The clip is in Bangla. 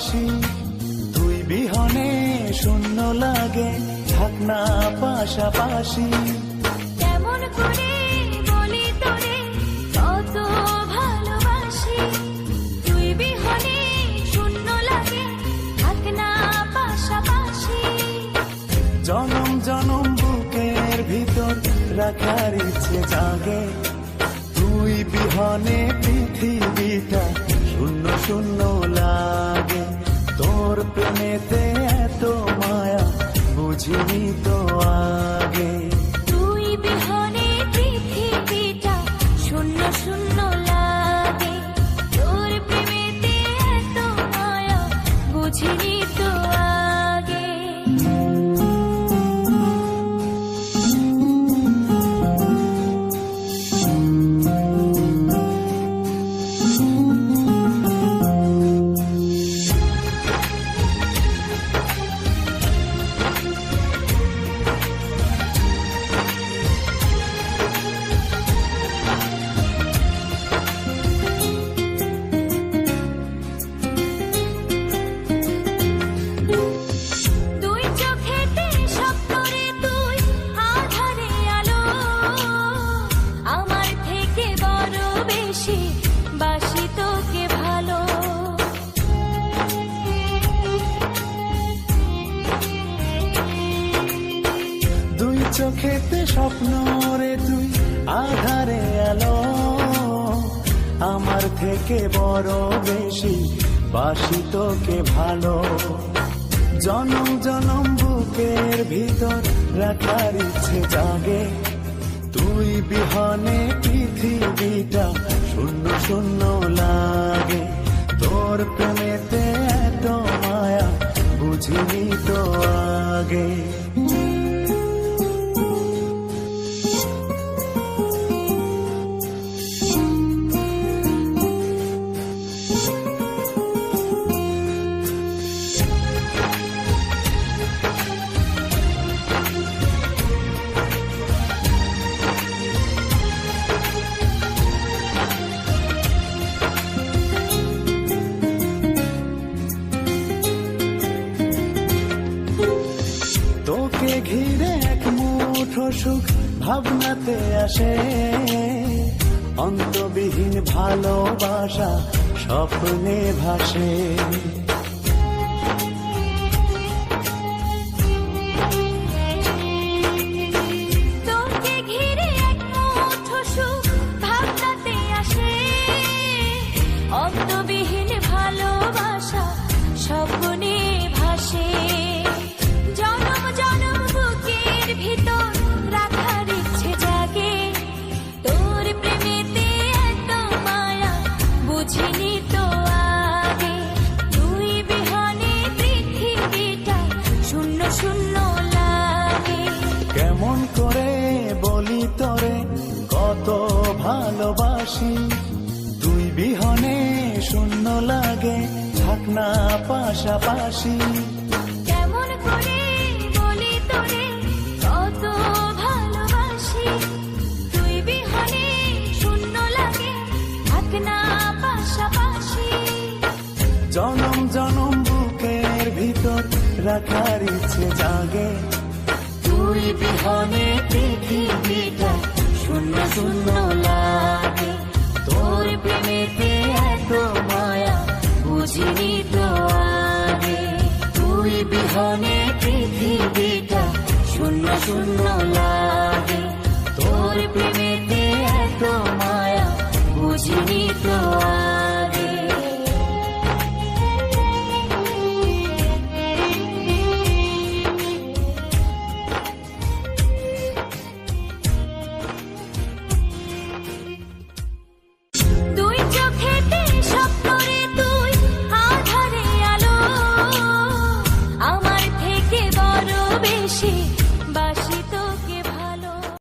ভালোবাসি তুই বিহনে শূন্য লাগে থাকনা পাশাপাশি। কেমন করে বলি তোরে কত ভালোবাসি। তুই বিহনে শূন্য লাগে থাক না পাশাপাশি। জনম জনম বুকের ভিতর রাখার ইচ্ছে জাগে। তুই বিহনে পৃথিবীটা শূন্য শূন্য লাগে। তোর প্রেমেতে এত মায়া বুঝিনি তো আগে তুই বিহনে পৃথিবীটা শূন্য শূন্য লাগে। তোর প্রেমেতে এত মায়া, বুঝিনি চোখেতে স্বপ্ন রে তুই, আধারে আলো। আমার থেকে বড় বেশি বাসি তোকে ভালো। জনম জনম বুকের ভিতর রাখার ইচ্ছে জাগে। তুই বিহনে পৃথিবীটা শূন্য শূন্য লাগে। তোর প্রেমেতে এত মায়া, বুঝিনি তো আগে। তোকে ঘিরে এক মুঠো সুখ ভাবনাতে আসে। অন্তবিহীন ভালোবাসা স্বপ্নে ভাসে। ভালোবাসি তুই বিহনে শূন্য লাগে থাকনা পাশাপাশি। কেমন করে বলি তোরে কত ভালোবাসি। তুই বিহনে শূন্য লাগে থাক না পাশাপাশি। জনম জনম বুকের ভিতর রাখার ইচ্ছে জাগে। তুই বিহনে পৃথিবীটা শূন্য শূন্য শূন্য শূন্য লাগে তোর প্রেমেতে